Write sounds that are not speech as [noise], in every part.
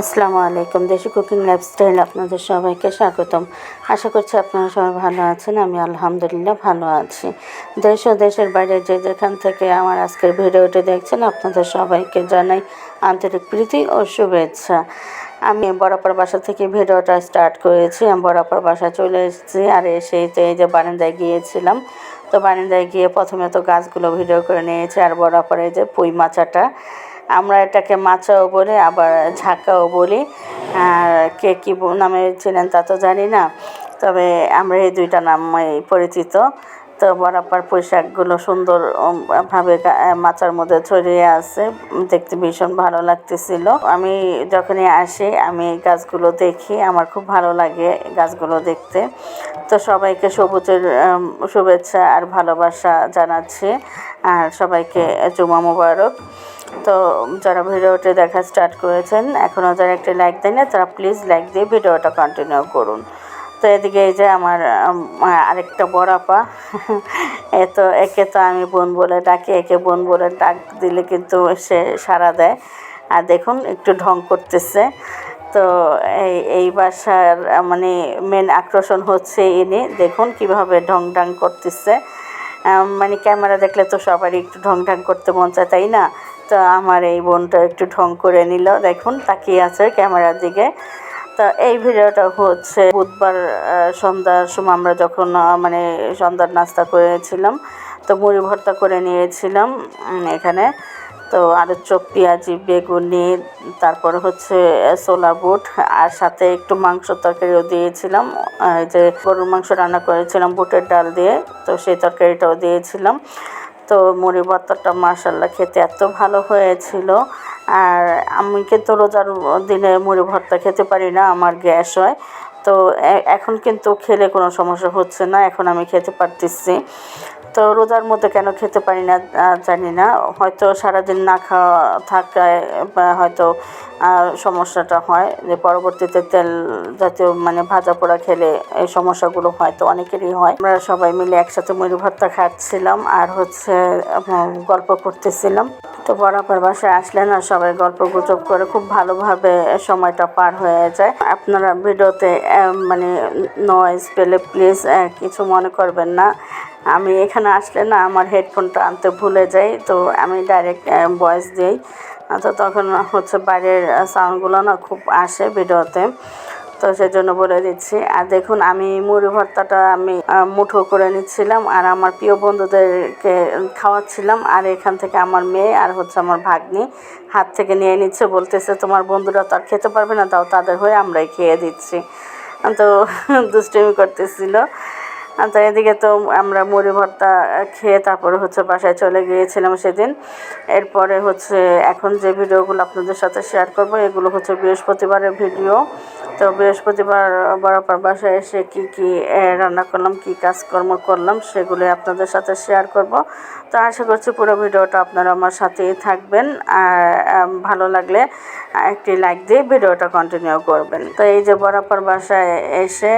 আসসালামু আলাইকুম। দেশি কুকিং লাইফস্টাইল আপনাদের সবাইকে স্বাগতম। আশা করছি আপনারা সবাই ভালো আছেন, আমি আলহামদুলিল্লাহ ভালো আছি। দেশ ও দেশের বাইরে যে যেখান থেকে আমার আজকের ভিডিওটি দেখছেন, আপনাদের সবাইকে জানাই আন্তরিক প্রীতি ও শুভেচ্ছা। আমি বরাবর বাসা থেকে ভিডিওটা স্টার্ট করেছি, আমি বরাবর বাসা চলে এসেছি, আর এসেই তো এই যে বারান্দায় গিয়েছিলাম। তো বারান্দায় গিয়ে প্রথমে তো গাছগুলো ভিডিও করে নিয়েছি, আর বরাবর এই যে পুঁই মাচাটা। আমরা এটাকে মাচাও বলি আবার ঝাঁকাও বলি। আর কে কী নামে চেনেন তা তো জানি না। তবে আমরা এই দুইটা নামে পরিচিত। তো বরাবর পোশাকগুলো সুন্দর উম, ভাবে গা- মাচার মধ্যে ছড়িয়ে আছে। দেখতে ভীষণ ভালো লাগতেছিল। আমি যখনই আসি আমি গাছগুলো দেখি। আমার খুব ভালো লাগে গাছগুলো দেখতে। তো সবাইকে সবুজের শুভেচ্ছা আর ভালোবাসা জানাচ্ছি। আর সবাইকে জুমা মুবারক। তো যারা ভিডিওটি দেখা স্টার্ট করেছেন, এখনও যারা একটি লাইক দেন না তারা প্লিজ লাইক দিয়ে ভিডিওটা কন্টিনিউ করুন। তো এদিকে এই যে আমার আরেকটা বড় আপা। [laughs] এ তো, একে তো আমি বোন বলে ডাকি, একে বোন বলে ডাক দিলে কিন্তু সে সাড়া দেয়। আর দেখুন, একটু ঢং করতেছে। তো এই এই বাসার মানে মেন আকর্ষণ হচ্ছে ইনি। দেখুন কীভাবে ঢং ঢং করতেছে মানে ক্যামেরা দেখলে তো সবারই একটু ঢং ঢং করতে মন চায়, তাই না? তো আমার এই বোনটা একটু ঢং করে নিল। দেখুন, তাকিয়ে আছে ক্যামেরার দিকে। তো এই ভিডিওটা হচ্ছে বুধবার সন্ধ্যার সময় আমরা যখন মানে সন্ধ্যার নাস্তা করেছিলাম, তো মুড়ি ভর্তা করে নিয়েছিলাম এখানে। তো আলু চপ, পেঁয়াজি, বেগুনি, তারপর হচ্ছে সোলা বুট, আর সাথে একটু মাংস তরকারিও দিয়েছিলাম। যে গরুর মাংস রান্না করেছিলাম বুটের ডাল দিয়ে, তো সেই তরকারিটাও দিয়েছিলাম। তো মুড়ি ভর্তাটা মার্শাল্লাহ খেতে এত ভালো হয়েছিল। আর আমি কিন্তু রোজার দিনে মুড়ি ভর্তা খেতে পারি না, আমার গ্যাস হয়। তো এখন কিন্তু খেলে কোনো সমস্যা হচ্ছে না, এখন আমি খেতে পারতেছি। তো রোজার মধ্যে কেন খেতে পারি না জানি না। হয়তো সারাদিন না খাওয়া থাকায় হয়তো সমস্যাটা হয়। যে পরবর্তীতে তেল জাতীয় মানে ভাজা পোড়া খেলে এই সমস্যাগুলো হয়তো অনেকেরই হয়। আমরা সবাই মিলে একসাথে মুড়ি ভর্তা খাচ্ছিলাম আর হচ্ছে গল্প করতেছিলাম। তো বরাবর বাসায় আসলে না সবাই গল্প গুজব করে খুব ভালোভাবে সময়টা পার হয়ে যায়। আপনারা ভিডিওতে মানে নয়েজ পেলে প্লিজ কিছু মনে করবেন না। আমি এখানে আসলে না আমার হেডফোনটা আনতে ভুলে যাই, তো আমি ডাইরেক্ট ভয়েস দিই। তো তখন হচ্ছে বাইরের সাউন্ডগুলো না খুব আসে ভিডিওতে, তো সেজন্য বলে দিচ্ছি। আর দেখুন, আমি মুড়ি ভর্তাটা আমি মুঠো করে নিচ্ছিলাম, আর আমার প্রিয় বন্ধুদেরকে খাওয়াচ্ছিলাম, আর এখান থেকে আমার মেয়ে আর হচ্ছে আমার ভাগ্নি হাত থেকে নিয়ে নিচ্ছে, বলতেছে, তোমার বন্ধুরা তো আর খেতে পারবে না তাও তাদের হয়ে আমরাই খেয়ে দিচ্ছি। তো দুষ্টুমি করতেছিল। তো এদিকে তো আমরা মুড়ি ভর্তা খেয়ে তারপরে হচ্ছে বাসায় চলে গিয়েছিলাম সেদিন। এরপরে হচ্ছে এখন যে ভিডিওগুলো আপনাদের সাথে শেয়ার করব, এগুলো হচ্ছে বৃহস্পতিবারের ভিডিও। তো বৃহস্পতিবার বরাবর বাসায় এসে কি কি রান্না করলাম, কি কাজকর্ম করলাম, সেগুলো আপনাদের সাথে শেয়ার করব। তো আশা করছি পুরো ভিডিওটা আপনারা আমার সাথেই থাকবেন, আর ভালো লাগলে একটি লাইক দিয়ে ভিডিওটা কন্টিনিউ করবেন। তো এই যে বরাবর বাসায় এসে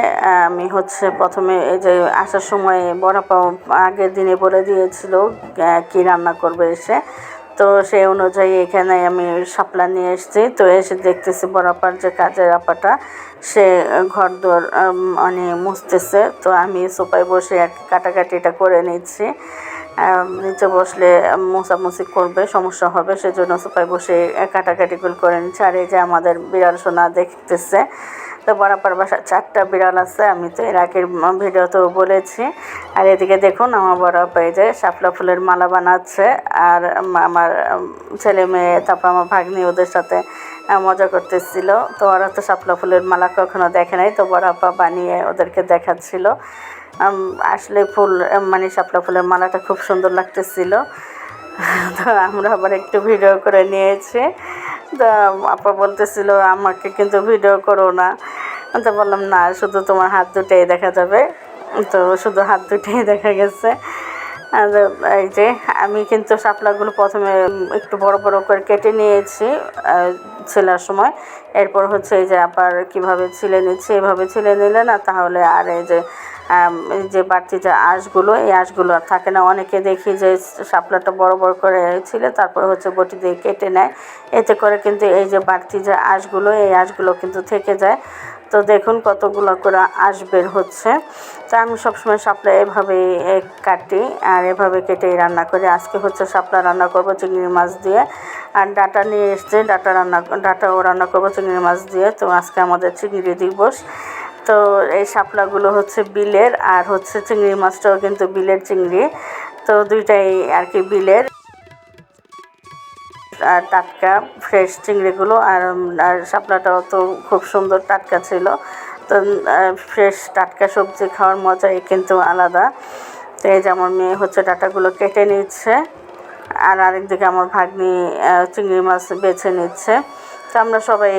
আমি হচ্ছে প্রথমে এই যে আসার সময় বরাবর আগের দিনে বলে দিয়েছিল কী রান্না করবে এসে? তো সেই অনুযায়ী এখানে আমি সাপলা নিয়ে এসেছি। তো এসে দেখতেছি বরাপার যে কাজের আপাটা, সে ঘর দোর মানে মুছতেছে। তো আমি সোফায় বসে আর কাটাকাটিটা করে নিচ্ছি। নিচে বসলে মোছামুছি করবে, সমস্যা হবে, সেজন্য সোফায় বসে কাটাকাটিগুলো করে নিচ্ছে। আর এই যে আমাদের বিড়াল সোনা দেখতেছে, তো বরাবর বাসা চারটা বিড়াল আছে, আমি তো এর আগের ভিডিওতেও বলেছি। আর এদিকে দেখুন, আমার বড় এই যে শাপলা ফুলের মালা বানাচ্ছে, আর আমার ছেলে মেয়ে, তারপর আমার ভাগ্নি ওদের সাথে মজা করতেছিল। তো ওরা তো শাপলা ফুলের মালা কখনো দেখে নাই, তো বড় বানিয়ে ওদেরকে দেখাচ্ছিল। আসলে ফুল মানে শাপলা ফুলের মালাটা খুব সুন্দর লাগতেছিল। তো আমরা আবার একটু ভিডিও করে নিয়েছি। তো আপা বলতেছিল, আমাকে কিন্তু ভিডিও করো না। তো বললাম, না, শুধু তোমার হাত দুটাই দেখা যাবে। তো শুধু হাত দুটাই দেখা গেছে। এই যে, আমি কিন্তু শাপলাগুলো প্রথমে একটু বড় বড় করে কেটে নিয়েছি ছেলার সময়। এরপর হচ্ছে এই যে, আবার কীভাবে ছিলে নিচ্ছি, এভাবে ছিলে নিলে না, তাহলে আর এই যে যে বাড়তি যে আঁশগুলো, এই আঁশগুলো আর থাকে না। অনেকে দেখি যে শাপলাটা বড় বড় করে ছিল, তারপর হচ্ছে বটি দিয়ে কেটে নেয়। এতে করে কিন্তু এই যে বাড়তি যে আঁশগুলো, এই আঁশগুলো কিন্তু থেকে যায়। তো দেখুন কতগুলো করে আঁশ বের হচ্ছে। তো আমি সবসময় শাপলা এভাবেই কাটি আর এভাবে কেটেই রান্না করি। আজকে হচ্ছে শাপলা রান্না করব চিংড়ি মাছ দিয়ে। আর ডাটা নিয়ে এসছে, ডাটা রান্না, ডাটাও রান্না করব চিংড়ি মাছ দিয়ে। তো আজকে আমাদের চিংড়ি দিবস। তো এই শাপলাগুলো হচ্ছে বিলের আর হচ্ছে চিংড়ি মাছটাও কিন্তু বিলের চিংড়ি। তো দুইটাই আর কি বিলের। আর টাটকা ফ্রেশ চিংড়িগুলো আর আর শাপলাটাও তো খুব সুন্দর টাটকা ছিল। তো ফ্রেশ টাটকা সবজি খাওয়ার মজাই কিন্তু আলাদা। তো এই যে আমার মেয়ে হচ্ছে ডাটাগুলো কেটে নিচ্ছে। আর আরেকদিকে আমার ভাগ্নি চিংড়ি মাছ বেছে নিচ্ছে। তো আমরা সবাই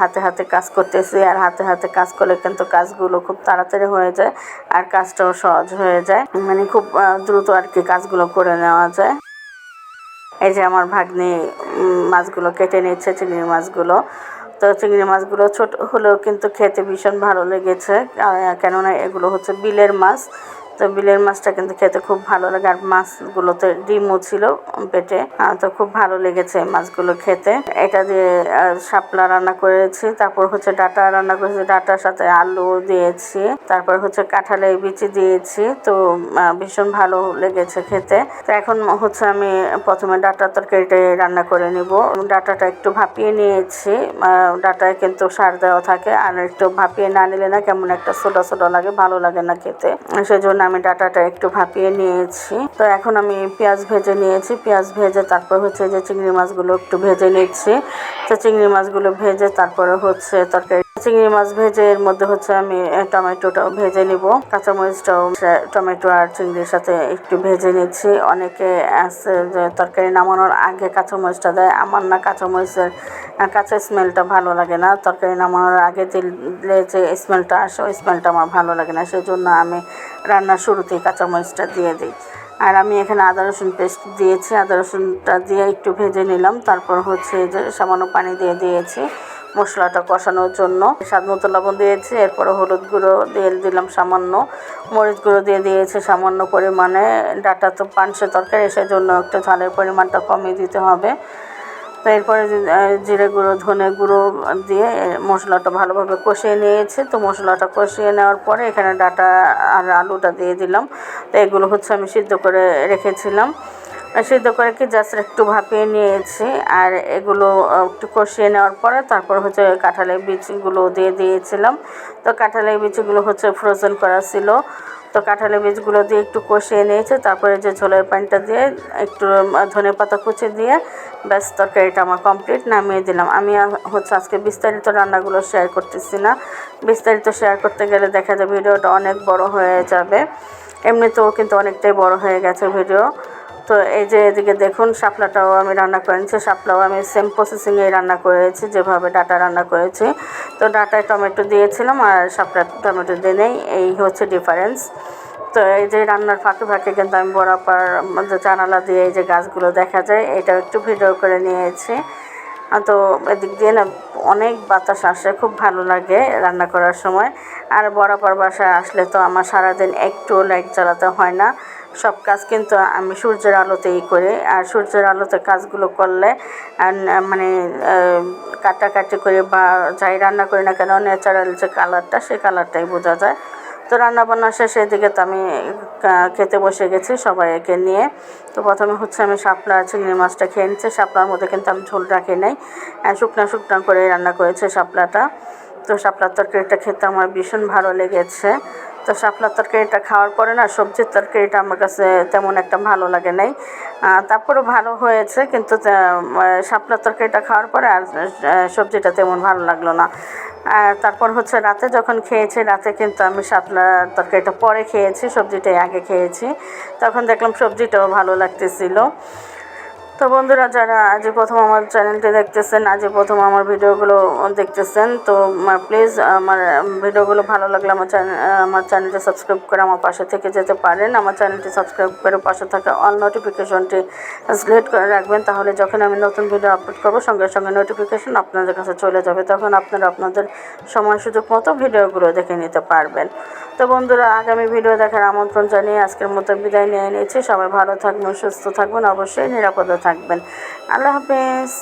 হাতে হাতে কাজ করতেছি আর হাতে হাতে কাজ করলে কিন্তু কাজগুলো খুব তাড়াতাড়ি হয়ে যায় আর কাজটাও সহজ হয়ে যায়। মানে খুব দ্রুত আর কি কাজগুলো করে নেওয়া যায়। এই যে আমার ভাগ্নি মাছগুলো কেটে নিচ্ছে, চিংড়ি মাছগুলো। তো চিংড়ি মাছগুলো ছোট হলেও কিন্তু খেতে ভীষণ ভালো লেগেছে কেননা এগুলো হচ্ছে বিলের মাছ। তো বিলের মাছটা কিন্তু খেতে খুব ভালো লাগে। আর মাছগুলোতে ডিমও ছিল পেটে। তো খুব ভালো লেগেছে মাছগুলো খেতে। এটা দিয়ে শাপলা রান্না করেছি। তারপর হচ্ছে ডাটা রান্না করেছি। ডাটার সাথে আলু দিয়েছি। তারপর হচ্ছে কাঁঠালের বিচি দিয়েছি। তো ভীষণ ভালো লেগেছে খেতে। তো এখন হচ্ছে আমি প্রথমে ডাটা তরকারিটা রান্না করে নিব। ডাটাটা একটু ভাপিয়ে নিয়েছি। ডাটায় কিন্তু সার দেওয়া থাকে। আর একটু ভাপিয়ে না নিলে না কেমন একটা সোডা সোডা লাগে, ভালো লাগে না খেতে। সেজন্য আমি ডাটাটা একটু ভাপিয়ে নিয়েছি। তো এখন আমি পেঁয়াজ ভেজে নিয়েছি। পেঁয়াজ ভেজে তারপর হচ্ছে যে চিংড়ি মাছগুলো একটু ভেজে নিচ্ছি। তো চিংড়ি মাছগুলো ভেজে তারপরে হচ্ছে তরকারি চিংড়ি মাছ ভেজে, এর মধ্যে হচ্ছে আমি টমেটোটাও ভেজে নিব। কাঁচামরিচটাও টমেটো আর চিংড়ির সাথে একটু ভেজে নিচ্ছি। অনেকে আছে যে, তরকারি নামানোর আগে কাঁচামরিচটা দেয়। আমার না কাঁচামরিচের কাঁচা স্মেলটা ভালো লাগে না। তরকারি নামানোর আগে দিলে যে স্মেলটা আসে, ওই স্মেলটা আমার ভালো লাগে না। সেই জন্য আমি রান্নার শুরুতেই কাঁচামরিচটা দিয়ে দিই। আর আমি এখানে আদা, রসুন পেস্ট দিয়েছি। আদা, রসুনটা দিয়ে একটু ভেজে নিলাম। তারপর হচ্ছে যে, সামান্য পানি দিয়ে দিয়েছি। মশলাটা কষানোর জন্য। স্বাদ মতো লবণ দিয়েছি, এরপরে হলুদ গুঁড়ো দিয়ে দিলাম সামান্য। মরিচ গুঁড়ো দিয়ে দিয়েছি সামান্য পরিমাণে। ডাটা তো পানসে তরকারি, সেজন্য একটু ঝালের পরিমাণটা কমিয়ে দিতে হবে। তো এরপরে জিরে গুঁড়ো, ধনে গুঁড়ো দিয়ে মশলাটা ভালোভাবে কষিয়ে নিয়েছি। তো মশলাটা কষিয়ে নেওয়ার পরে এখানে ডাটা আর আলুটা দিয়ে দিলাম। তো এগুলো হচ্ছে আমি সিদ্ধ করে রেখেছিলাম। সিদ্ধ করে কি জাস্ট একটু ভাপিয়ে নিয়েছি। আর এগুলো একটু কষিয়ে নেওয়ার পরে তারপর হচ্ছে কাঁঠালের বীজগুলো দিয়ে দিয়েছিলাম। তো কাঁঠালের বীজগুলো হচ্ছে ফ্রোজেন করা ছিল। তো কাঁঠালের বীজগুলো দিয়ে একটু কষিয়ে নিয়েছে। তারপরে যে ঝোলের পানিটা দিয়ে একটু ধনে পাতা কুচি দিয়ে ব্যাস তরকারিটা আমার কমপ্লিট নামিয়ে দিলাম। আমি হচ্ছে আজকে বিস্তারিত রান্নাগুলো শেয়ার করতেছি না। বিস্তারিত শেয়ার করতে গেলে দেখা যায় ভিডিওটা অনেক বড় হয়ে যাবে। এমনিতেও কিন্তু অনেকটাই বড় হয়ে গেছে ভিডিও তো এই যে এদিকে দেখুন, শাপলাটাও আমি রান্না করে নিচ্ছি শাপলাও আমি সেম প্রসেসিংয়েই রান্না করেছি, যেভাবে ডাটা রান্না করেছি। তো ডাটায় টমেটো দিয়েছিলাম আর শাপলা টমেটো দিয়ে নেই এই হচ্ছে ডিফারেন্স তো এই যে রান্নার ফাঁকে ফাঁকে কিন্তু আমি বরাবর জানালা দিয়ে এই যে গাছগুলো দেখা যায় এটা একটু ভিডিও করে নিয়েছি। তো এদিক দিয়ে না অনেক বাতাস আসে, খুব ভালো লাগে রান্না করার সময়। আর বরাবর বাসায় আসলে তো আমার সারাদিন একটু লাইট জ্বালাতে হয় না। সব কাজ কিন্তু আমি সূর্যের আলোতেই করি। আর সূর্যের আলোতে কাজগুলো করলে মানে কাটাকাটি করে বা যাই রান্না করি না কেন ন্যাচারাল যে কালারটা, সেই কালারটাই বোঝা যায়। তো রান্না বান্না শেষে এদিকে তো আমি খেতে বসে গেছি সবাইকে নিয়ে। তো প্রথমে হচ্ছে আমি শাপলা, চিংড়ি মাছটা খেয়ে নিচ্ছি। শাপলার মধ্যে কিন্তু আমি ঝোল রাখি নাই। শুকনা শুকনা করে রান্না করেছে শাপলাটা। তো শাপলার তরকারিটা খেতে আমার ভীষণ ভালো লেগেছে। তো শাপলার তরকারিটা খাওয়ার পরে না সবজির তরকারিটা আমার কাছে তেমন একটা ভালো লাগে নাই। আহ, তারপরেও ভালো হয়েছে কিন্তু শাপলার তরকারিটা খাওয়ার পরে আর সবজিটা তেমন ভালো লাগল না। তারপর হচ্ছে রাতে যখন খেয়েছি রাতে কিন্তু আমি শাপলার তরকারিটা পরে খেয়েছি সবজিটাই আগে খেয়েছি। তখন দেখলাম সবজিটাও ভালো লাগতেছিল। তো বন্ধুরা যারা আজই প্রথম আমার চ্যানেলটি দেখতেছেন আজই প্রথম আমার ভিডিওগুলো দেখতেছেন, তো প্লিজ আমার ভিডিওগুলো ভালো লাগলে আমার চ্যানেল আমার চ্যানেলটি সাবস্ক্রাইব করে আমার পাশে থেকে যেতে পারেন। আমার চ্যানেলটি সাবস্ক্রাইব করে পাশে থাকা অল নোটিফিকেশনটি সিলেক্ট করে রাখবেন, তাহলে যখন আমি নতুন ভিডিও আপলোড করব, সঙ্গে সঙ্গে নোটিফিকেশন আপনাদের কাছে চলে যাবে, তখন আপনারা আপনাদের সময় সুযোগ মতো ভিডিওগুলো দেখে নিতে পারবেন। তো বন্ধুরা, আগামী ভিডিও দেখার আমন্ত্রণ জানিয়ে আজকের মতো বিদায় নিয়ে নিয়েছি সবাই ভালো থাকবেন, সুস্থ থাকবেন, অবশ্যই নিরাপদে থাকবেন। আল্লাহ হাফেজ।